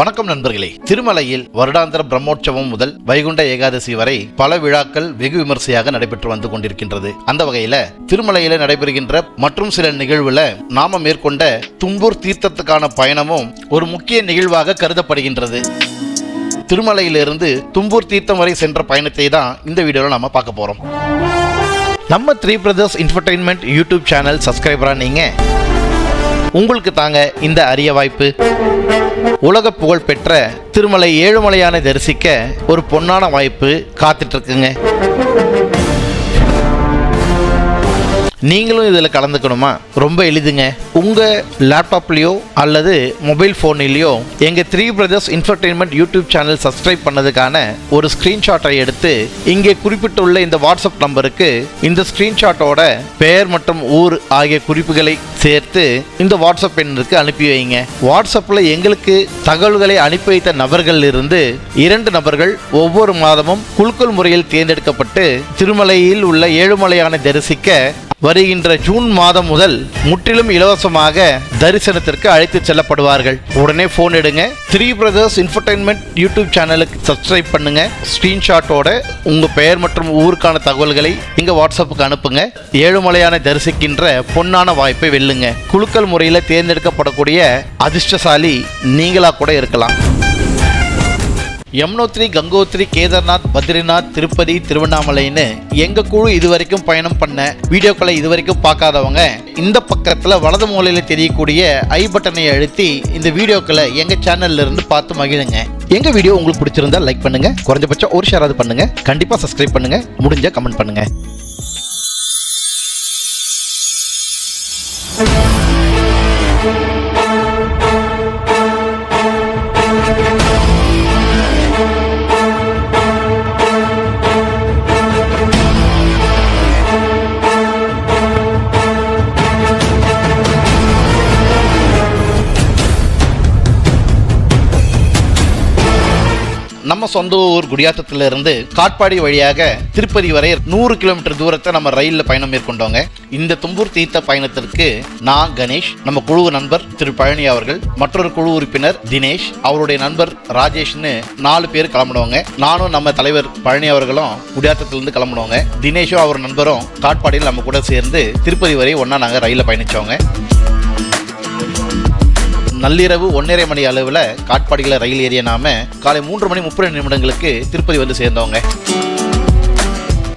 வணக்கம் நண்பர்களே. திருமலையில் வருடாந்திர பிரம்மோற்சவம் முதல் வைகுண்ட ஏகாதசி வரை பல விழாக்கள் வெகு விமர்சையாக நடைபெற்று வந்து கொண்டிருக்கின்றது. அந்த வகையில திருமலையில நடைபெறுகின்ற மற்றும் சில நிகழ்வுல நாம மேற்கொண்ட தும்பூர் தீர்த்தத்துக்கான பயணமும் ஒரு முக்கிய நிகழ்வாக கருதப்படுகின்றது. திருமலையிலிருந்து தும்பூர் தீர்த்தம் வரை சென்ற பயணத்தை தான் இந்த வீடியோவில் நாம பார்க்க போறோம். நம்ம three brothers entertainment YouTube channel சப்ஸ்கிரைபரா நீங்க? உங்களுக்கு தாங்க இந்த அரிய வாய்ப்பு. உலக புகழ் பெற்ற திருமலை ஏழுமலையான தரிசிக்க ஒரு பொன்னான வாய்ப்பு காத்துட்டு நீங்களும் இதில் கலந்துக்கணுமா? ரொம்ப எளிதுங்க. உங்கள் லேப்டாப்லேயோ அல்லது மொபைல் ஃபோன்லேயோ எங்கள் three brothers infotainment YouTube channel subscribe பண்ணதுக்கான ஒரு ஸ்க்ரீன்ஷாட்டை எடுத்து இங்கே குறிப்பிட்டுள்ள இந்த வாட்ஸ்அப் நம்பருக்கு இந்த ஸ்க்ரீன்ஷாட்டோட பெயர் மற்றும் ஊர் ஆகிய குறிப்புகளை சேர்த்து இந்த வாட்ஸ்அப் எண்ணிற்கு அனுப்பி வைங்க. வாட்ஸ்அப்பில் எங்களுக்கு தகவல்களை அனுப்பி வைத்த நபர்கள் இருந்து இரண்டு நபர்கள் ஒவ்வொரு மாதமும் குலுக்கல் முறையில் தேர்ந்தெடுக்கப்பட்டு திருமலையில் உள்ள ஏழுமலையான தரிசிக்க வருகின்ற ஜூன் மாதம் முதல் முற்றிலும் இலவசமாக தரிசனத்திற்கு அழைத்து செல்லப்படுவார்கள். உடனே ஃபோன் எடுங்க. த்ரீ பிரதர்ஸ் இன்ஃபர்டைன்மெண்ட் யூடியூப் சேனலுக்கு சப்ஸ்கிரைப் பண்ணுங்க. ஸ்கிரீன்ஷாட்டோட உங்க பெயர் மற்றும் ஊருக்கான தகவல்களை இங்க வாட்ஸ்அப்புக்கு அனுப்புங்க. ஏழுமலையான தரிசிக்கின்ற பொன்னான வாய்ப்பை வெல்லுங்க. குலுக்கல் முறையில் தேர்ந்தெடுக்கப்படக்கூடிய அதிர்ஷ்டசாலி நீங்களா கூட இருக்கலாம். யமுனோத்ரி கங்கோத்ரி கேதார்நாத் பத்ரிநாத் திருப்பதி திருவண்ணாமலைன்னு எங்க குழு இதுவரைக்கும் பயணம் பண்ண வீடியோக்களை இதுவரைக்கும் பார்க்காதவங்க இந்த பக்கத்தில் வலது மூலையில் தெரியக்கூடிய ஐ பட்டனை அழுத்தி இந்த வீடியோக்களை எங்க சேனல்ல இருந்து பார்த்து மகிழுங்க. எங்க வீடியோ உங்களுக்கு பிடிச்சிருந்தா லைக் பண்ணுங்க குறைஞ்சபட்சம் ஒரு ஷேராவது பண்ணுங்க கண்டிப்பா சப்ஸ்கிரைப் பண்ணுங்க முடிஞ்சால் கமெண்ட் பண்ணுங்க. சொந்த ஊர் குடியாத்தத்துல இருந்து காட்பாடி வழியாக திருப்பதி வரை நூறு கிலோமீட்டர் தூரத்தை நம்ம ரயிலில் பயணம் மேற்கொண்டோங்க. இந்த தும்பூர் தீர்த்த பயணத்திற்கு நான் கணேஷ் நம்ம குழு நண்பர் திரு பழனி அவர்கள் மற்றொரு குழு உறுப்பினர் தினேஷ் அவருடைய நண்பர் ராஜேஷ்னு நாலு பேர் கிளம்பினவங்க நானும் நம்ம தலைவர் பழனி அவர்களும் குடியாத்தத்திலிருந்து கிளம்பினவங்க தினேஷும் அவர் நண்பரும் காட்பாடியில் நம்ம கூட சேர்ந்து திருப்பதி வரை ஒன்றா நாங்கள் ரயிலில் பயணிச்சோங்க. நள்ளிரவு ஒன்றரை மணி அளவில் காட்பாடியில் ரயில் ஏறிய நாம காலை மூன்று மணி முப்பது நிமிடங்களுக்கு திருப்பதி வந்து சேர்ந்தவங்க.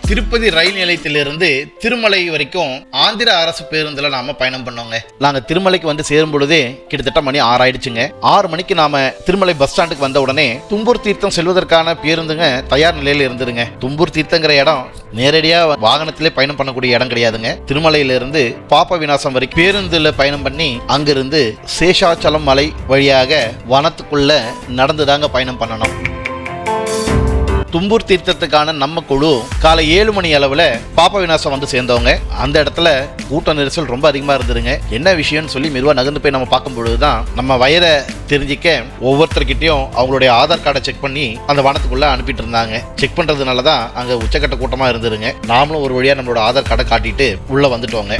திருப்பதி ரயில் நிலையத்திலிருந்து திருமலை வரைக்கும் ஆந்திர அரசு பேருந்துல நாம பயணம் பண்ணோங்க. நாங்க திருமலைக்கு வந்து சேரும் பொழுதே கிட்டத்தட்ட மணி ஆறாயிடுச்சுங்க. ஆறு மணிக்கு நாம திருமலை பஸ் ஸ்டாண்டுக்கு வந்த உடனே தும்பூர் தீர்த்தம் செல்வதற்கான பேருந்துங்க தயார் நிலையில இருந்துருங்க. தும்பூர் தீர்த்தங்கிற இடம் நேரடியா வாகனத்திலே பயணம் பண்ணக்கூடிய இடம் கிடையாதுங்க. திருமலையில இருந்து பாப்ப விநாசம் வரைக்கும் பேருந்துல பயணம் பண்ணி அங்கிருந்து சேஷாச்சலம் மலை வழியாக வனத்துக்குள்ள நடந்துதாங்க பயணம் பண்ணணும். தும்பூர் தீர்த்தத்துக்கான நம்ம குழு காலை ஏழு மணி அளவில் பாப்ப விநாசம் வந்து சேர்ந்தவங்க. அந்த இடத்துல கூட்ட நெரிசல் ரொம்ப அதிகமாக இருந்ததுங்க. என்ன விஷயம்னு சொல்லி மெதுவாக நகர்ந்து போய் நம்ம பார்க்கும் பொழுது தான் நம்ம வயரை தெரிஞ்சிக்க ஒவ்வொருத்தர்கிட்டையும் அவங்களுடைய ஆதார் கார்டை செக் பண்ணி அந்த வனத்துக்குள்ளே அனுப்பிட்டு இருந்தாங்க செக் பண்ணுறதுனால தான் அங்கே உச்சக்கட்ட கூட்டமாக இருந்ததுங்க. நாமளும் ஒரு வழியாக நம்மளோட ஆதார் கார்டை காட்டிட்டு உள்ளே வந்துட்டோங்க.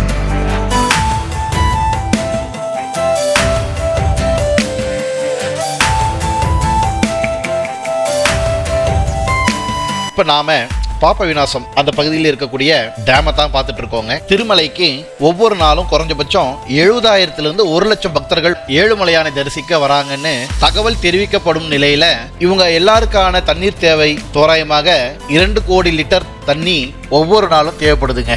இப்போ நாம பாப்ப விநாசம் அந்த பகுதியில் இருக்கக்கூடிய டேமை தான் பார்த்துட்டு இருக்கோங்க. திருமலைக்கு ஒவ்வொரு நாளும் குறைஞ்சபட்சம் எழுபதாயிரத்துல இருந்து ஒரு லட்சம் பக்தர்கள் ஏழுமலையானை தரிசிக்க வராங்கன்னு தகவல் தெரிவிக்கப்படும் நிலையில இவங்க எல்லாருக்கான தண்ணீர் தேவை தோராயமாக இரண்டு கோடி லிட்டர் தண்ணி ஒவ்வொரு நாளும் தேவைப்படுதுங்க.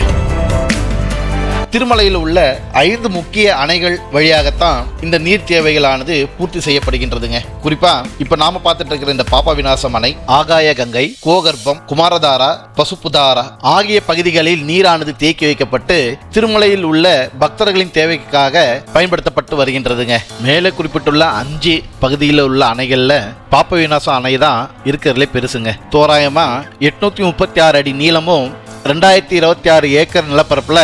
திருமலையில் உள்ள ஐந்து முக்கிய அணைகள் வழியாகத்தான் இந்த நீர் தேவைகளானது பூர்த்தி செய்யப்படுகின்றதுங்க. குறிப்பா இப்ப நாம பார்த்துட்டு இருக்கிற இந்த பாப்பா விநாசம் அணை ஆகாய கங்கை கோகர்ப்பம் குமாரதாரா பசுப்புதாரா ஆகிய பகுதிகளில் நீரானது தேக்கி வைக்கப்பட்டு திருமலையில் உள்ள பக்தர்களின் தேவைக்காக பயன்படுத்தப்பட்டு வருகின்றதுங்க. மேலே குறிப்பிட்டுள்ள அஞ்சு பகுதியில் உள்ள அணைகள்ல பாப்ப விநாசம் அணை தான் இருக்கிறதுல பெருசுங்க. தோராயமா எட்நூத்தி முப்பத்தி ஆறு அடி நீளமும் ரெண்டாயிரத்தி இருபத்தி ஆறு ஏக்கர் நிலப்பரப்புல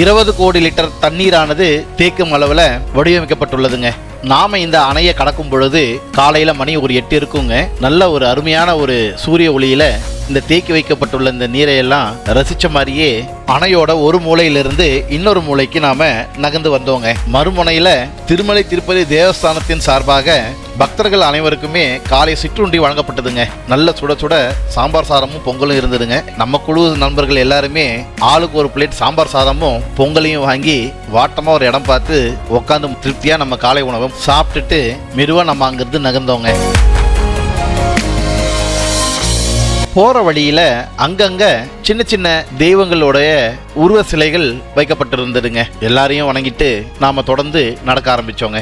இருபது கோடி லிட்டர் தண்ணீரானது தேக்கும் அளவுல வடிவமைக்கப்பட்டுள்ளதுங்க. நாம இந்த அணையை கடக்கும் பொழுது காலையில மணி ஒரு எட்டு இருக்குங்க. நல்ல ஒரு அருமையான ஒரு சூரிய ஒளியில இந்த தேக்கி வைக்கப்பட்டுள்ள இந்த நீரை எல்லாம் ரசிச்ச மாதிரியே அணையோட ஒரு மூலையிலிருந்து இன்னொரு மூலைக்கு நாம நகர்ந்து வந்தோங்க. மறுமுனையில திருமலை திருப்பதி தேவஸ்தானத்தின் சார்பாக பக்தர்கள் அனைவருக்குமே காலை சிற்றுண்டி வழங்கப்பட்டதுங்க. நல்ல சுட சுட சாம்பார் சாதமும் பொங்கலும் இருந்ததுங்க. நம்ம குழு நண்பர்கள் எல்லாருமே ஆளுக்கு ஒரு பிளேட் சாம்பார் சாதமும் பொங்கலையும் வாங்கி வாட்டமா ஒரு இடம் பார்த்து உட்காந்து திருப்தியா நம்ம காலை உணவும் சாப்பிட்டுட்டு மெதுவாக நம்ம அங்கிருந்து நகர்ந்தோங்க. போகிற வழியில் அங்கங்கே சின்ன சின்ன தெய்வங்களுடைய உருவ சிலைகள் வைக்கப்பட்டிருந்ததுங்க. எல்லாரையும் வணங்கிட்டு நாம் தொடர்ந்து நடக்க ஆரம்பித்தோங்க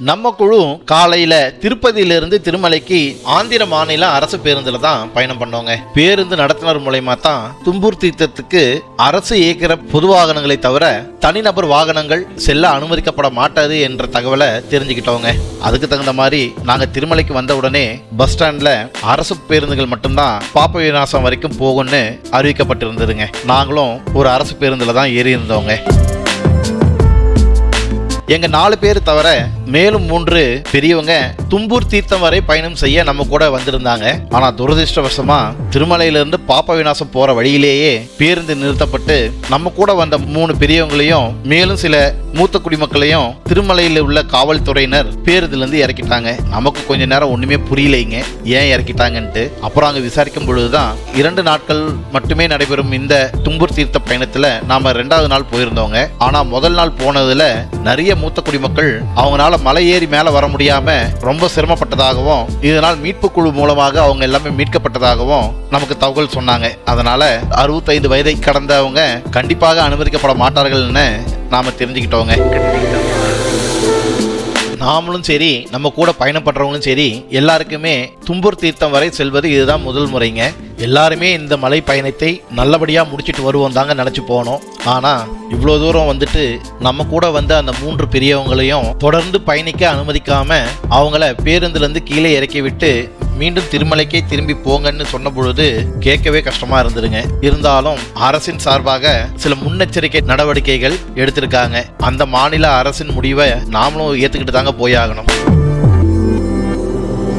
நம்ம குழு காலையில திருப்பதியிலிருந்து திருமலைக்கு ஆந்திர மாநில அரசு பேருந்துல தான் பயணம் பண்ணோங்க. பேருந்து நடத்துனர் மூலயமா தான் தும்பூர் தீர்த்தத்துக்கு அரசு இயக்கிற பொது வாகனங்களை தவிர தனிநபர் வாகனங்கள் செல்ல அனுமதிக்கப்பட மாட்டாது என்ற தகவலை தெரிஞ்சுக்கிட்டோங்க. அதுக்கு தகுந்த மாதிரி நாங்க திருமலைக்கு வந்த உடனே பஸ் ஸ்டாண்ட்ல அரசு பேருந்துகள் மட்டும்தான் பாப்ப விநாசம் வரைக்கும் போகும்னு அறிவிக்கப்பட்டிருந்ததுங்க. நாங்களும் ஒரு அரசு பேருந்துல தான் ஏறி இருந்தோங்க எங்க நாலு பேர் தவிர மேலும் மூன்று பெரியவங்க தும்பூர் தீர்த்தம் வரை பயணம் செய்ய நம்ம கூட வந்திருந்தாங்க. ஆனா துரதிருஷ்டவசமா திருமலையிலிருந்து பாப்ப விநாசம் போற வழியிலேயே பேருந்து நிறுத்தப்பட்டு நம்ம கூட வந்த மூணு பெரியவங்களையும் மேலும் சில மூத்த குடிமக்களையும் திருமலையில் உள்ள காவல்துறையினர் பேருந்துல இருந்து இறக்கிட்டாங்க. நமக்கு கொஞ்ச நேரம் ஒண்ணுமே புரியலைங்க. ஏன் இறக்கிட்டாங்கன்ட்டு. அப்புறம் அங்க விசாரிக்கும் பொழுதுதான் இரண்டு நாட்கள் மட்டுமே நடைபெறும் இந்த தும்பூர் தீர்த்த பயணத்துல நாம ரெண்டாவது நாள் போயிருந்தோங்க. ஆனா முதல் நாள் போனதுல நிறைய மூத்த குடிமக்கள் அவங்களால மலை ஏறி மேல வர முடியாம ரொம்ப சிரமப்பட்டதாகவும் இதனால் மீட்பு குழு மூலமாக அவங்க எல்லாமே மீட்கப்பட்டதாகவும் நமக்கு தகவல் சொன்னாங்க. அதனால அறுபத்தைந்து வயதை கடந்தவங்க கண்டிப்பாக அனுமதிக்கப்பட மாட்டார்கள்னு நாம தெரிஞ்சுக்கிட்டோங்க. நாமளும் சரி நம்ம கூட பயணப்படுறவங்களும் சரி எல்லாருக்குமே தும்பூர் தீர்த்தம் வரை செல்வது இதுதான் முதல் முறைங்க. எல்லாருமே இந்த மலை பயணத்தை நல்லபடியாக முடிச்சிட்டு வருவோம் தாங்க நினச்சி போனோம். ஆனால் இவ்வளோ தூரம் வந்துட்டு நம்ம கூட வந்த அந்த மூன்று பெரியவங்களையும் தொடர்ந்து பயணிக்க அனுமதிக்காம அவங்கள பேருந்துலேருந்து கீழே இறக்கி விட்டு மீண்டும் திருமலைக்கே திரும்பி போங்கன்னு சொன்ன பொழுது கேட்கவே கஷ்டமா இருந்துருங்க. இருந்தாலும் அரசின் சார்பாக சில முன்னெச்சரிக்கை நடவடிக்கைகள் எடுத்திருக்காங்க. அந்த மாநில அரசின் முடிவை நாமளும் ஏத்துக்கிட்டு தாங்க போயாகணும்.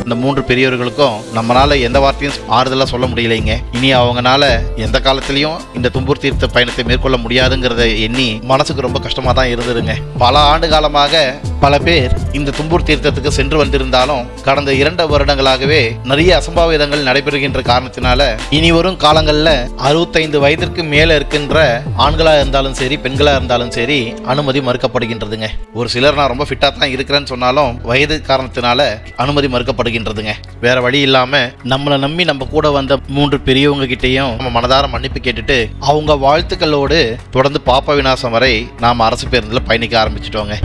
இந்த மூன்று பெரியவர்களுக்கும் நம்மளால எந்த வார்த்தையும் ஆறுதலாக சொல்ல முடியலைங்க. இனி அவங்கனால எந்த காலத்திலையும் இந்த தும்பூர் தீர்த்த பயணத்தை மேற்கொள்ள முடியாதுங்கிறத எண்ணி மனசுக்கு ரொம்ப கஷ்டமாக தான் இருந்ததுங்க. பல ஆண்டு காலமாக பல பேர் இந்த தும்பூர் தீர்த்தத்துக்கு சென்று வந்திருந்தாலும் கடந்த இரண்டு வருடங்களாகவே நிறைய அசம்பாவிதங்கள் நடைபெறுகின்ற காரணத்தினால இனி வரும் காலங்களில் அறுபத்தைந்து வயதிற்கு மேல இருக்கின்ற ஆண்களா இருந்தாலும் சரி பெண்களா இருந்தாலும் சரி அனுமதி மறுக்கப்படுகின்றதுங்க. ஒரு சிலர் நான் ரொம்ப ஃபிட்டா தான் இருக்கிறேன்னு சொன்னாலும் வயது காரணத்தினால அனுமதி மறுக்கப்படுகின்றதுங்க. வேற வழி இல்லாம நம்மளை நம்பி நம்ம கூட வந்த மூன்று பெரியவங்க கிட்டேயும் நம்ம மனதார மன்னிப்பு கேட்டுட்டு அவங்க வாழ்த்துக்களோடு தொடர்ந்து பாப்ப விநாசம் வரை நாம் அரசு பேருந்தில் பயணிக்க ஆரம்பிச்சிட்டோங்க.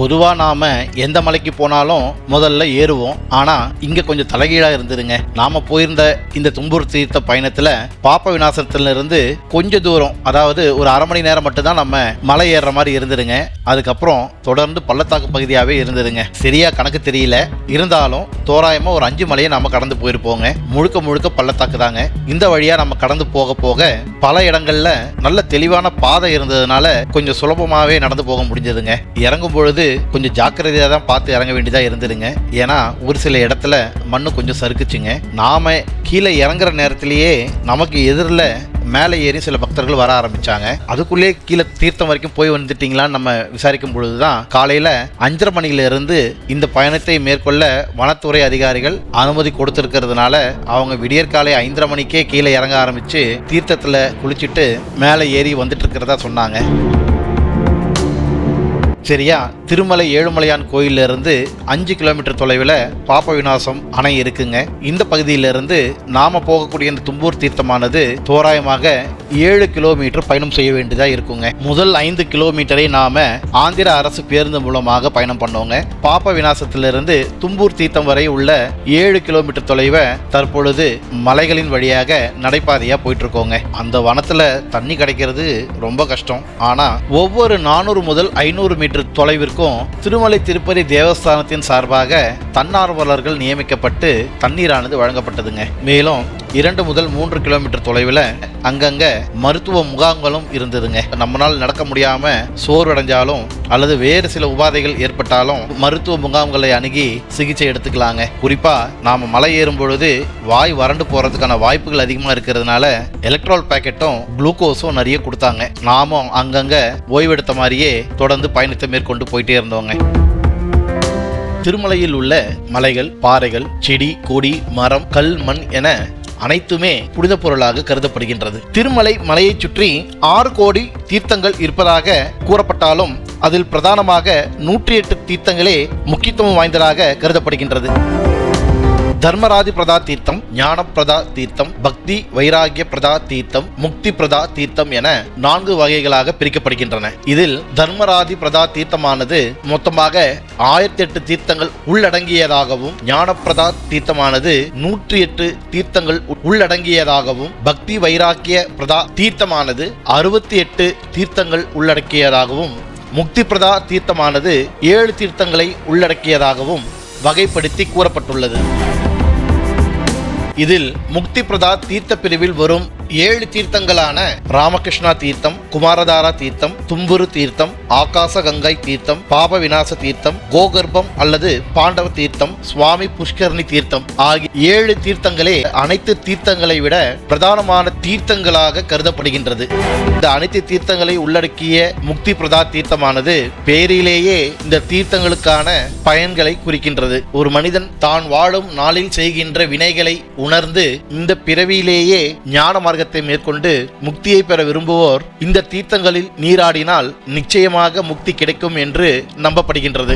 பொதுவாக நாம் எந்த மலைக்கு போனாலும் முதல்ல ஏறுவோம். ஆனால் இங்கே கொஞ்சம் தலைகீழாக இருந்ததுங்க நாம் போயிருந்த இந்த தும்பூர் தீர்த்த பயணத்தில் பாப்ப விநாசத்திலிருந்து கொஞ்ச தூரம் அதாவது ஒரு அரை மணி நேரம் மட்டும்தான் நம்ம மலை ஏறுற மாதிரி இருந்துருங்க. அதுக்கப்புறம் தொடர்ந்து பள்ளத்தாக்கு பகுதியாகவே இருந்ததுங்க சரியாக கணக்கு தெரியல. இருந்தாலும் தோராயமாக ஒரு அஞ்சு மலையை நம்ம கடந்து போயிருப்போங்க. முழுக்க முழுக்க பள்ளத்தாக்கு தாங்க. இந்த வழியாக நம்ம கடந்து போக போக பல இடங்களில் நல்ல தெளிவான பாதை இருந்ததுனால கொஞ்சம் சுலபமாகவே நடந்து போக முடிஞ்சதுங்க. இறங்கும் பொழுது கொஞ்சம் ஜாக்கிரதையாக தான் பார்த்து இறங்க வேண்டியதாக இருந்ததுங்க ஏன்னா ஒரு சில இடத்துல மண்ணு கொஞ்சம் சறுக்குச்சுங்க. நாம் கீழே இறங்குற நேரத்திலேயே நமக்கு எதிரில் மேலே ஏறி சில பக்தர்கள் வர ஆரம்பித்தாங்க அதுக்குள்ளேயே கீழே தீர்த்தம் வரைக்கும் போய் வந்துட்டீங்களான்னு நம்ம விசாரிக்கும் பொழுது தான் காலையில் அஞ்சரை மணியிலிருந்து இந்த பயணத்தை மேற்கொள்ள வனத்துறை அதிகாரிகள் அனுமதி கொடுத்துருக்கிறதுனால அவங்க விடியற்காலை ஐந்தரை மணிக்கே கீழே இறங்க ஆரம்பித்து தீர்த்தத்தில் குளிச்சுட்டு மேலே ஏறி வந்துட்டு இருக்கிறதா சொன்னாங்க. சரியா திருமலை ஏழுமலையான் கோயிலிருந்து அஞ்சு கிலோமீட்டர் தொலைவில் பாப்ப விநாசம் அணை இருக்குங்க. இந்த பகுதியிலிருந்து நாம போகக்கூடிய இந்த தும்பூர் தீர்த்தமானது தோராயமாக ஏழு கிலோமீட்டர் பயணம் செய்ய வேண்டியதாக இருக்குங்க. முதல் ஐந்து கிலோமீட்டரை நாம ஆந்திர அரசு பேருந்து மூலமாக பயணம் பண்ணோங்க. பாப்ப விநாசத்திலிருந்து தும்பூர் தீர்த்தம் வரை உள்ள ஏழு கிலோமீட்டர் தொலைவை தற்பொழுது மலைகளின் வழியாக நடைபாதையா போயிட்டு இருக்கோங்க அந்த வனத்துல தண்ணி கிடைக்கிறது ரொம்ப கஷ்டம். ஆனா ஒவ்வொரு நானூறு முதல் ஐநூறு மீட்டர் தொலைவிற்கும் திருமலை திருப்பதி தேவஸ்தானத்தின் சார்பாக தன்னார்வலர்கள் நியமிக்கப்பட்டு தண்ணீரானது வழங்கப்பட்டதுங்க. மேலும் இரண்டு முதல் மூன்று கிலோமீட்டர் தொலைவில் அங்கங்கே மருத்துவ முகாம்களும் இருந்ததுங்க. நம்மளால் நடக்க முடியாம சோர்வடைஞ்சாலும் அல்லது வேறு சில உபாதைகள் ஏற்பட்டாலும் மருத்துவ முகாம்களை அணுகி சிகிச்சை எடுத்துக்கலாங்க. குறிப்பா நாம மலை ஏறும் பொழுது வாய் வறண்டு போறதுக்கான வாய்ப்புகள் அதிகமா இருக்கிறதுனால எலக்ட்ரால் பேக்கெட்டும் குளுக்கோஸும் நிறைய கொடுத்தாங்க. நாமும் அங்கங்க ஓய்வெடுத்த மாதிரியே தொடர்ந்து பயணத்தை மேற்கொண்டு போயிட்டே இருந்தோங்க. திருமலையில் உள்ள மலைகள் பாறைகள் செடி கொடி மரம் கல் மண் என அனைத்துமே புனித பொருளாக கருதப்படுகின்றது. திருமலை மலையை சுற்றி ஆறு கோடி தீர்த்தங்கள் இருப்பதாக கூறப்பட்டாலும் அதில் பிரதானமாக நூற்றி எட்டு தீர்த்தங்களே முக்கியத்துவம் வாய்ந்ததாக கருதப்படுகின்றது. தர்மராதி பிரதா தீர்த்தம் ஞான பிரதா தீர்த்தம் பக்தி வைராகிய பிரதா தீர்த்தம் முக்தி பிரதா தீர்த்தம் என நான்கு வகைகளாக பிரிக்கப்படுகின்றன. இதில் தர்மராதி பிரதா தீர்த்தமானது மொத்தமாக ஆயிரத்தி எட்டு தீர்த்தங்கள் உள்ளடங்கியதாகவும் ஞானப்பிரதா தீர்த்தமானது நூற்றி எட்டு தீர்த்தங்கள் உள்ளடங்கியதாகவும் பக்தி வைராக்கிய பிரதா தீர்த்தமானது அறுபத்தி எட்டு தீர்த்தங்கள் உள்ளடக்கியதாகவும் முக்தி பிரதா தீர்த்தமானது ஏழு தீர்த்தங்களை உள்ளடக்கியதாகவும் வகைப்படுத்தி கூறப்பட்டுள்ளது. இதில் முக்தி பிரதா தீர்த்த பிரிவில் வரும் ஏழு தீர்த்தங்களான ராமகிருஷ்ணா தீர்த்தம் குமாரதாரா தீர்த்தம் தும்புரு தீர்த்தம் ஆகாச கங்கை தீர்த்தம் பாப விநாச தீர்த்தம் கோகர்ப்பம் அல்லது பாண்டவ தீர்த்தம் சுவாமி புஷ்கரணி தீர்த்தம் ஆகிய ஏழு தீர்த்தங்களே அனைத்து தீர்த்தங்களை விட பிரதானமான தீர்த்தங்களாக கருதப்படுகின்றது. இந்த அனைத்து தீர்த்தங்களை உள்ளடக்கிய முக்தி பிரதா தீர்த்தமானது பேரிலேயே இந்த தீர்த்தங்களுக்கான பயன்களை குறிக்கின்றது. ஒரு மனிதன் தான் வாழும் நாளில் செய்கின்ற வினைகளை உணர்ந்து இந்த பிறவியிலேயே ஞான மார்க்கத்தை மேற்கொண்டு முக்தியை பெற விரும்புவோர் இந்த தீர்த்தங்களில் நீராடினால் நிச்சயமாக முக்தி கிடைக்கும் என்று நம்பப்படுகின்றது.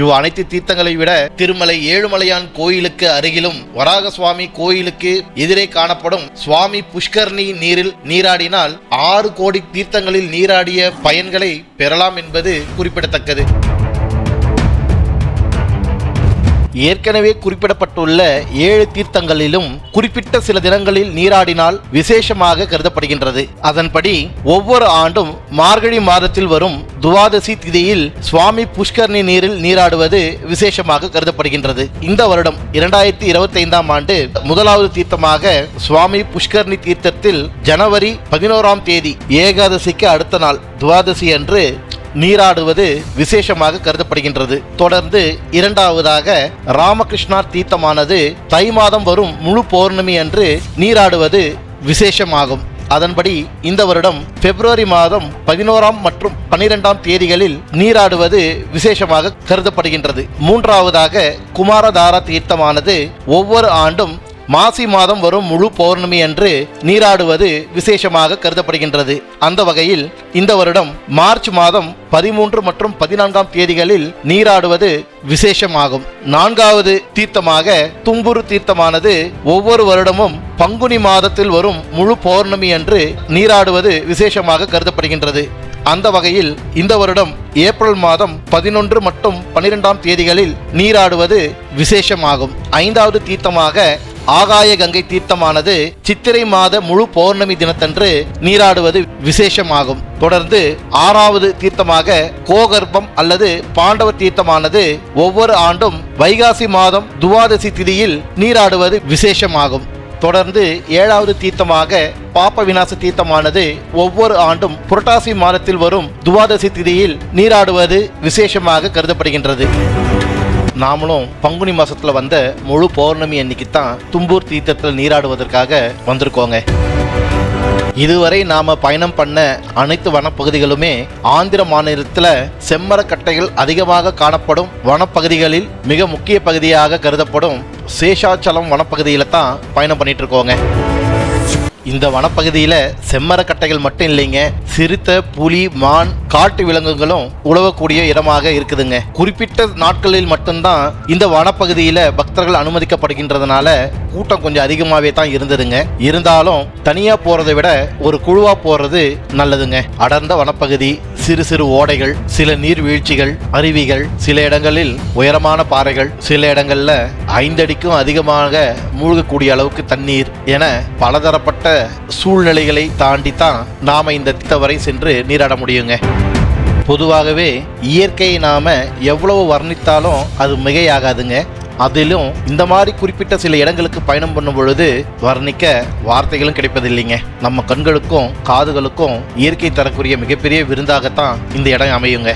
இவ் அனைத்து தீர்த்தங்களை விட திருமலை ஏழுமலையான் கோயிலுக்கு அருகிலும் வராக சுவாமி கோயிலுக்கு எதிரே காணப்படும் சுவாமி புஷ்கர்ணி நீரில் நீராடினால் ஆறு கோடி தீர்த்தங்களில் நீராடிய பயன்களை பெறலாம் என்பது குறிப்பிடத்தக்கது. ஏற்கனவே குறிப்பிடப்பட்டுள்ள ஏழு தீர்த்தங்களிலும் குறிப்பிட்ட சில தினங்களில் நீராடினால் விசேஷமாக கருதப்படுகின்றது. அதன்படி ஒவ்வொரு ஆண்டும் மார்கழி மாதத்தில் வரும் துவாதசி திதியில் சுவாமி புஷ்கர்ணி நீரில் நீராடுவது விசேஷமாக கருதப்படுகின்றது. இந்த வருடம் இரண்டாயிரத்தி இருபத்தி ஐந்தாம் ஆண்டு முதலாவது தீர்த்தமாக சுவாமி புஷ்கர்ணி தீர்த்தத்தில் ஜனவரி பதினோராம் தேதி ஏகாதசிக்கு அடுத்த நாள் துவாதசி அன்று நீராடுவது விசேஷமாக கருதப்படுகின்றது. தொடர்ந்து இரண்டாவதாக ராமகிருஷ்ணா தீர்த்தமானது தை மாதம் வரும் முழு பௌர்ணமி அன்று நீராடுவது விசேஷமாகும். அதன்படி இந்த வருடம் பிப்ரவரி மாதம் பதினோராம் மற்றும் பனிரெண்டாம் தேதிகளில் நீராடுவது விசேஷமாக கருதப்படுகின்றது. மூன்றாவதாக குமாரதாரா தீர்த்தமானது ஒவ்வொரு ஆண்டும் மாசி மாதம் வரும் முழு பௌர்ணமி அன்று நீராடுவது விசேஷமாக கருதப்படுகின்றது. அந்த வகையில் இந்த வருடம் மார்ச் மாதம் பதிமூன்று மற்றும் பதினான்காம் தேதிகளில் நீராடுவது விசேஷமாகும். நான்காவது தீர்த்தமாக தும்புரு தீர்த்தமானது ஒவ்வொரு வருடமும் பங்குனி மாதத்தில் வரும் முழு பௌர்ணமி அன்று நீராடுவது விசேஷமாக கருதப்படுகின்றது. அந்த வகையில் இந்த வருடம் ஏப்ரல் மாதம் பதினொன்று மற்றும் பனிரெண்டாம் தேதிகளில் நீராடுவது விசேஷமாகும். ஐந்தாவது தீர்த்தமாக ஆகாய கங்கை தீர்த்தமானது சித்திரை மாத முழு பௌர்ணமி தினத்தன்று நீராடுவது விசேஷமாகும். தொடர்ந்து ஆறாவது தீர்த்தமாக கோகர்ப்பம் அல்லது பாண்டவ தீர்த்தமானது ஒவ்வொரு ஆண்டும் வைகாசி மாதம் துவாதசி திதியில் நீராடுவது விசேஷமாகும். தொடர்ந்து ஏழாவது தீர்த்தமாக பாப்ப விநாச தீர்த்தமானது ஒவ்வொரு ஆண்டும் புரட்டாசி மாதத்தில் வரும் துவாதசி திதியில் நீராடுவது விசேஷமாக கருதப்படுகின்றது. நாமளும் பங்குனி மாசத்துல வந்த முழு பௌர்ணமி அன்னைக்கு தான் தும்பூர் தீர்த்தத்தில் நீராடுவதற்காக வந்திருக்கோங்க. இதுவரை நாம பயணம் பண்ண அனைத்து வனப்பகுதிகளுமே ஆந்திர மாநிலத்தில் செம்மரக்கட்டைகள் அதிகமாக காணப்படும் வனப்பகுதிகளில் மிக முக்கிய பகுதியாக கருதப்படும் சேஷாச்சலம் வனப்பகுதியில் தான் பயணம் பண்ணிட்டு இருக்கோங்க. இந்த வனப்பகுதியில் செம்மரக்கட்டைகள் மட்டும் இல்லைங்க. சிறுத்தை புலி மான் காட்டு விலங்குகளும் உழவக்கூடிய இடமாக இருக்குதுங்க. குறிப்பிட்ட நாட்களில் மட்டும்தான் இந்த வனப்பகுதியில் பக்தர்கள் அனுமதிக்கப்படுகின்றதுனால கூட்டம் கொஞ்சம் அதிகமாகவே தான் இருந்ததுங்க. இருந்தாலும் தனியாக போகிறதை விட ஒரு குழுவாக போகிறது நல்லதுங்க. அடர்ந்த வனப்பகுதி சிறு சிறு ஓடைகள் சில நீர்வீழ்ச்சிகள் அருவிகள் சில இடங்களில் உயரமான பாறைகள் சில இடங்களில் ஐந்தடிக்கும் அதிகமாக மூழ்கக்கூடிய அளவுக்கு தண்ணீர் என பலதரப்பட்ட சூழ்நிலைகளை தாண்டி தான் நாம் இந்த திட்டவரை சென்று நீராட முடியுங்க. பொதுவாகவே இயற்கையை நாம் எவ்வளவு வர்ணித்தாலும் அது மிகையாகாதுங்க. அதிலும் இந்த மாதிரி குறிப்பிட்ட சில இடங்களுக்கு பயணம் பண்ணும் பொழுது வர்ணிக்க வார்த்தைகளும் கிடைப்பதில்லைங்க. நம்ம கண்களுக்கும் காதுகளுக்கும் இயற்கை தரக்கூடிய மிகப்பெரிய விருந்தாகத்தான் இந்த இடம் அமையுங்க.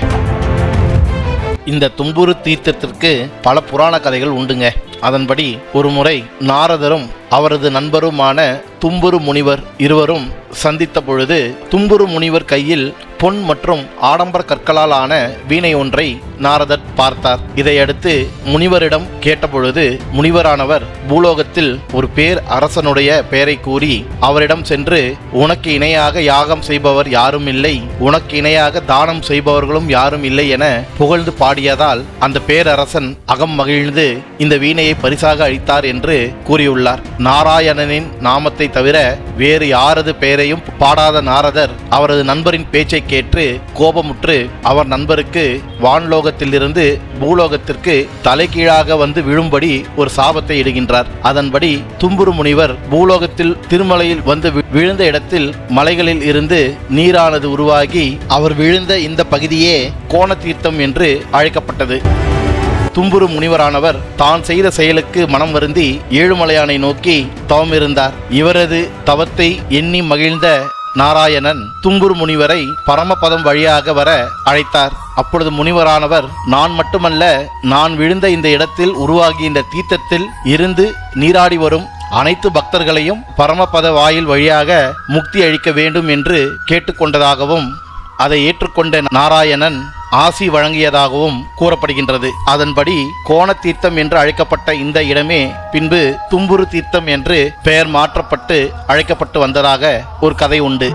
இந்த தும்புரு தீர்த்தத்திற்கு பல புராண கதைகள் உண்டுங்க. அதன்படி ஒரு முறை நாரதரும் அவரது நண்பருமான தும்புரு முனிவர் இருவரும் சந்தித்த பொழுது தும்புரு முனிவர் கையில் பொன் மற்றும் ஆடம்பர கற்களால் ஆன வீணை ஒன்றை நாரதர் பார்த்தார். இதையடுத்து முனிவரிடம் கேட்டபொழுது முனிவரானவர் பூலோகத்தில் ஒரு பேர் அரசனுடைய பெயரை கூறி அவரிடம் சென்று உனக்கு இணையாக யாகம் செய்பவர் யாரும் இல்லை உனக்கு இணையாக தானம் செய்பவர்களும் யாரும் இல்லை என புகழ்ந்து பாடியதால் அந்த பேரரசன் அகம் மகிழ்ந்து இந்த வீணையை பரிசாக அளித்தார் என்று கூறியுள்ளார். நாராயணனின் நாமத்தை தவிர வேறு யாரது பெயரையும் பாடாத நாரதர் அவரது நண்பரின் பேச்சை கேட்டு கோபமுற்று அவர் நண்பருக்கு வான்லோகத்திலிருந்து பூலோகத்திற்கு தலைகீழாக வந்து விழும்படி ஒரு சாபத்தை இடுகின்றார். அதன்படி தும்புரு முனிவர் பூலோகத்தில் திருமலையில் வந்து விழுந்த இடத்தில் மலைகளில் இருந்து நீரானது உருவாகி அவர் விழுந்த இந்த பகுதியே கோண தீர்த்தம் என்று அழைக்கப்பட்டது. தும்புரு முனிவரானவர் தான் செய்த செயலுக்கு மனம் வருந்தி ஏழுமலையானை நோக்கி தவம் இருந்தார் இவரது தவத்தை எண்ணி மகிழ்ந்த நாராயணன் தும்புரு முனிவரை பரமபதம் வழியாக வர அழைத்தார். அப்பொழுது முனிவரானவர் நான் மட்டுமல்ல நான் விழுந்த இந்த இடத்தில் உருவாகிய இந்த தீர்த்தத்தில் இருந்து நீராடி வரும் அனைத்து பக்தர்களையும் பரமபத வாயில் வழியாக முக்தி அளிக்க வேண்டும் என்று கேட்டுக்கொண்டதாகவும் அதை ஏற்றுக்கொண்ட நாராயணன் ஆசி வழங்கியதாகவும் கூறப்படுகின்றது. அதன்படி கோண தீர்த்தம் என்று அழைக்கப்பட்ட இந்த இடமே பின்பு தும்புரு தீர்த்தம் என்று பெயர் மாற்றப்பட்டு அழைக்கப்பட்டு வந்ததாக ஒரு கதை உண்டு.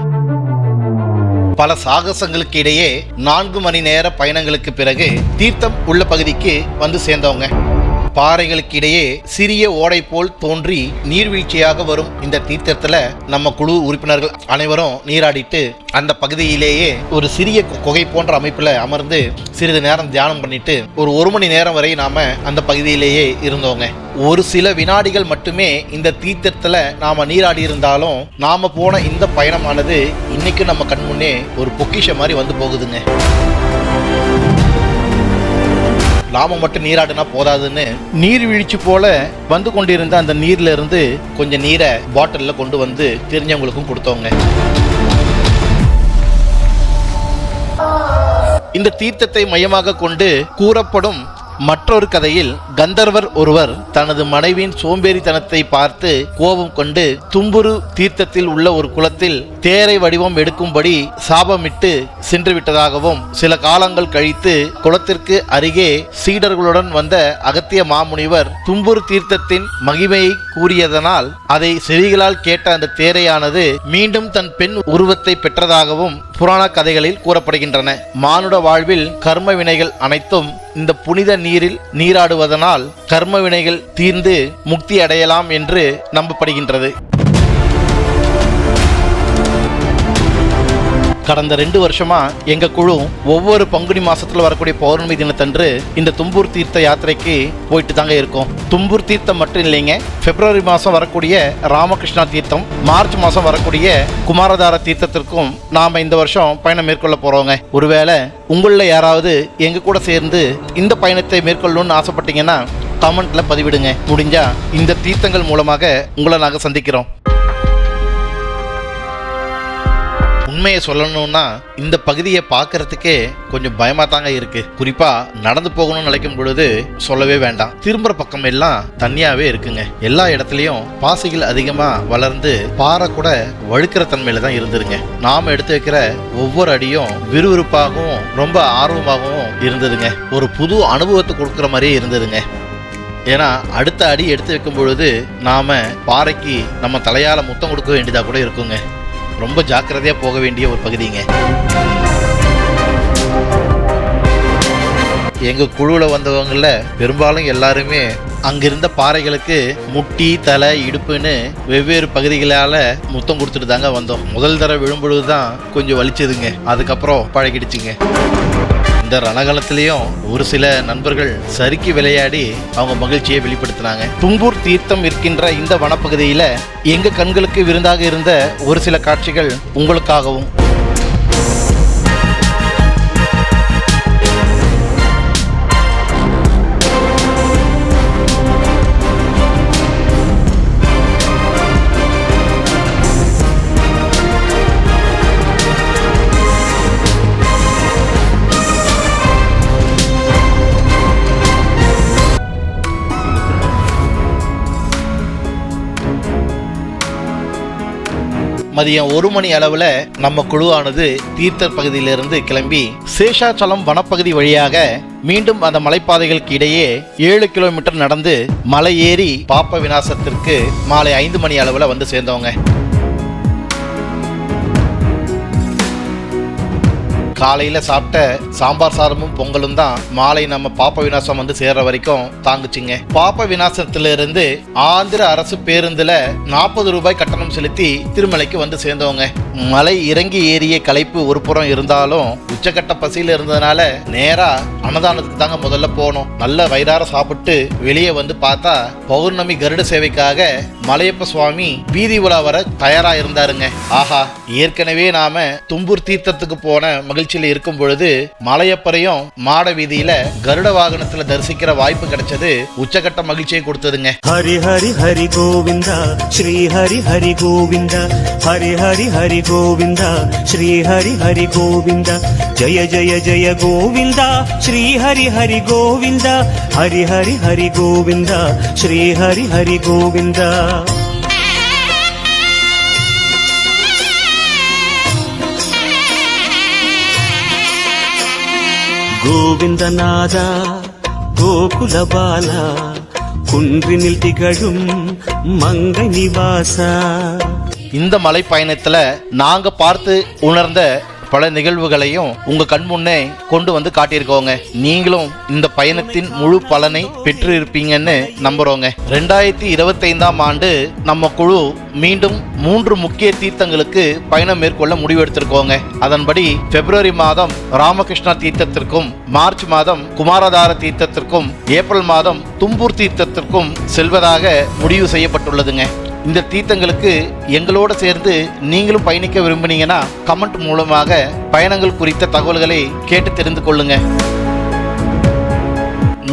பல சாகசங்களுக்கு இடையே நான்கு மணி நேர பயணங்களுக்கு பிறகு தீர்த்தம் உள்ள பகுதிக்கு வந்து சேர்ந்தவங்க. பாறைகளுக்கு இடையே சிறிய ஓடை போல் தோன்றி நீர்வீழ்ச்சியாக வரும் இந்த தீர்த்தத்தில் நம்ம குழு உறுப்பினர்கள் அனைவரும் நீராடிட்டு அந்த பகுதியிலேயே ஒரு சிறிய கு- குகை போன்ற அமைப்பில் அமர்ந்து சிறிது நேரம் தியானம் பண்ணிட்டு ஒரு ஒரு மணி நேரம் வரை நாம அந்த பகுதியிலேயே இருந்தோங்க. ஒரு சில வினாடிகள் மட்டுமே இந்த தீர்த்தத்தில் நாம நீராடி இருந்தாலும் நாம போன இந்த பயணமானது இன்னைக்கு நம்ம கண் முன்னே ஒரு பொக்கிஷ மாதிரி வந்து போகுதுங்க. லாபம் மட்டும் நீராடினா போதாதுன்னு நீர்வீழ்ச்சி போல வந்து கொண்டிருந்த அந்த நீர்ல இருந்து கொஞ்சம் நீரை பாட்டில கொண்டு வந்து தெரிஞ்சவங்களுக்கும் கொடுத்தவங்க. இந்த தீர்த்தத்தை மையமாக கொண்டு கூறப்படும் மற்றொரு கதையில் கந்தர்வர் ஒருவர் தனது மனைவியின் சோம்பேறித்தனத்தை பார்த்து கோபம் கொண்டு தும்புரு தீர்த்தத்தில் உள்ள ஒரு குளத்தில் தேரை வடிவம் எடுக்கும்படி சாபமிட்டு சென்று விட்டதாகவும் சில காலங்கள் கழித்து குளத்திற்கு அருகே சீடர்களுடன் வந்த அகத்திய மாமுனிவர் தும்புரு தீர்த்தத்தின் மகிமையை கூறியதனால் அதை செவிகளால் கேட்ட அந்த தேரையானது மீண்டும் தன் பெண் உருவத்தை பெற்றதாகவும் புராண கதைகளில் கூறப்படுகின்றன. மானுட வாழ்வில் கர்ம வினைகள் அனைத்தும் இந்த புனித நீரில் நீராடுவதனால் கர்ம வினைகள் தீர்ந்து முக்தி அடையலாம் என்று நம்பப்படுகின்றது. கடந்த ரெண்டு வருஷமா எங்க குழு ஒவ்வொரு பங்குனி மாசத்துல வரக்கூடிய பௌர்ணமி தினத்தன்று இந்த தும்பூர் தீர்த்த யாத்திரைக்கு போயிட்டு தாங்க இருக்கோம். தும்பூர் தீர்த்தம் மட்டும் இல்லைங்க பிப்ரவரி மாசம் வரக்கூடிய ராமகிருஷ்ணா தீர்த்தம் மார்ச் மாசம் வரக்கூடிய குமாரதார தீர்த்தத்திற்கும் நாம இந்த வருஷம் பயணம் மேற்கொள்ள போறோங்க. ஒருவேளை உங்களில் யாராவது எங்க கூட சேர்ந்து இந்த பயணத்தை மேற்கொள்ளணும்னு ஆசைப்பட்டீங்கன்னா கமெண்ட்ல பதிவிடுங்க. முடிஞ்சா இந்த தீர்த்தங்கள் மூலமாக உங்களை நாங்கள் சந்திக்கிறோம். உண்மையை சொல்லணும்னா இந்த பகுதியை பார்க்கறதுக்கே கொஞ்சம் பயமா தாங்க இருக்கு. குறிப்பா நடந்து போகணும்னு நினைக்கும் பொழுது சொல்லவே வேண்டாம். திரும்புற பக்கம் எல்லாம் தனியாவே இருக்குங்க. எல்லா இடத்துலயும் பாசைகள் அதிகமா வளர்ந்து பாறை கூட வழுக்கிற தன்மையில தான் இருந்துருங்க. நாம எடுத்து வைக்கிற ஒவ்வொரு அடியும் விறுவிறுப்பாகவும் ரொம்ப ஆர்வமாகவும் இருந்ததுங்க. ஒரு புது அனுபவத்தை கொடுக்குற மாதிரியே இருந்ததுங்க. ஏன்னா அடுத்த அடி எடுத்து வைக்கும் பொழுது நாம பாறைக்கு நம்ம தலையால முத்தம் கொடுக்க வேண்டியதா கூட இருக்குங்க. ரொம்ப ஜாக்கிரதையாக போக வேண்டிய ஒரு பகுதிங்க. எங்கள் குழுவில் வந்தவங்களில் பெரும்பாலும் எல்லாருமே அங்கிருந்த பாறைகளுக்கு முட்டி தலை இடுப்புன்னு வெவ்வேறு பகுதிகளால் முத்தம் கொடுத்துட்டு தாங்க வந்தோம். முதல் தடவை விழும்பொழுது தான் கொஞ்சம் வலிச்சதுங்க. அதுக்கப்புறம் பழகிடுச்சுங்க. இந்த ரணகலத்திலையும் ஒரு சில நண்பர்கள் சறுக்கி விளையாடி அவங்க மகிழ்ச்சியை வெளிப்படுத்தினாங்க. தும்பூர் தீர்த்தம் இருக்கின்ற இந்த வனப்பகுதியில் எங்க கண்களுக்கு விருந்தாக இருந்த ஒரு சில காட்சிகள் உங்களுக்காகவும் மதியம் ஒரு மணி அளவில் நம்ம குழுவானது தீர்த்தர் பகுதியிலிருந்து கிளம்பி சேஷாச்சலம் வனப்பகுதி வழியாக மீண்டும் அந்த மலைப்பாதைகளுக்கு இடையே ஏழு கிலோமீட்டர் நடந்து மலை ஏறி பாப்ப விநாசத்திற்கு மாலை ஐந்து மணி அளவில் வந்து சேர்ந்தவங்க. காலையில் சாப்பிட்ட சாம்பார் சாதமும் பொங்கலும் தான் மாலை நம்ம பாப்ப விநாசம் வந்து சேர்ற வரைக்கும் தாங்குச்சுங்க. பாப்ப விநாசத்திலிருந்து ஆந்திர அரசு பேருந்தில் நாற்பது ரூபாய் கட்டணம் செலுத்தி திருமலைக்கு வந்து சேர்ந்தவங்க. மலை இறங்கி ஏறிய களைப்பு ஒரு புறம் இருந்தாலும் உச்சக்கட்ட பசியில் இருந்ததுனால நேரா அன்னதானத்துக்கு தாங்க முதல்ல போனோம். நல்ல வயிறார சாப்பிட்டு வெளியே வந்து பார்த்தா பௌர்ணமி கருட சேவைக்காக மலையப்ப சுவாமி வீதி உலா வர தயாரா இருந்தாருங்க. ஆஹா ஏற்கனவே நாம தும்பூர் தீர்த்தத்துக்கு போன மகிழ்ச்சியில் இருக்கும் பொழுது மலையப்பரையும் மாட வீதியில கருட வாகனத்துல தரிசிக்கிற வாய்ப்பு கிடைச்சது உச்சகட்ட மகிழ்ச்சியை கொடுத்ததுங்க. ஹரி ஹரி ஹரி கோவிந்தா ஸ்ரீ ஹரி ஹரி கோவிந்தா ஹரி ஹரி ஹரி గోవింద శ్రీ హరి హరి గోవింద జయ జయ జయ గోవింద శ్రీ హరి హరి గోవింద హరి హరి హరి గోవింద శ్రీ హరి హరి గోవింద. గోవిందనాద గోకుల బాల కుండ్రి నిల్టి గడుం మంగ నివాసా. இந்த மலை பயணத்துல நாங்க பார்த்து உணர்ந்த பல நிகழ்வுகளையும் உங்க கண் முன்னே கொண்டு வந்து காட்டியிருக்கோங்க. நீங்களும் இந்த பயணத்தின் முழு பலனை பெற்று இருப்பீங்கன்னு நம்புறோங்க. ரெண்டாயிரத்தி இருபத்தைந்தாம் ஆண்டு நம்ம குழு மீண்டும் மூன்று முக்கிய தீர்த்தங்களுக்கு பயணம் மேற்கொள்ள முடிவெடுத்திருக்கோங்க. அதன்படி பிப்ரவரி மாதம் ராமகிருஷ்ணா தீர்த்தத்திற்கும் மார்ச் மாதம் குமாரதார தீர்த்தத்திற்கும் ஏப்ரல் மாதம் தும்பூர் தீர்த்தத்திற்கும் செல்வதாக முடிவு செய்யப்பட்டுள்ளதுங்க. இந்த தீர்த்தங்களுக்கு எங்களோட சேர்ந்து நீங்களும் பயணிக்க விரும்புனீங்கன்னா கமெண்ட் மூலமாக பயணங்கள் குறித்த தகவல்களை கேட்டு தெரிந்து கொள்ளுங்க.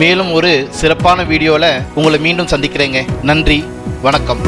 மேலும் ஒரு சிறப்பான வீடியோவில் உங்களை மீண்டும் சந்திக்கிறேங்க. நன்றி வணக்கம்.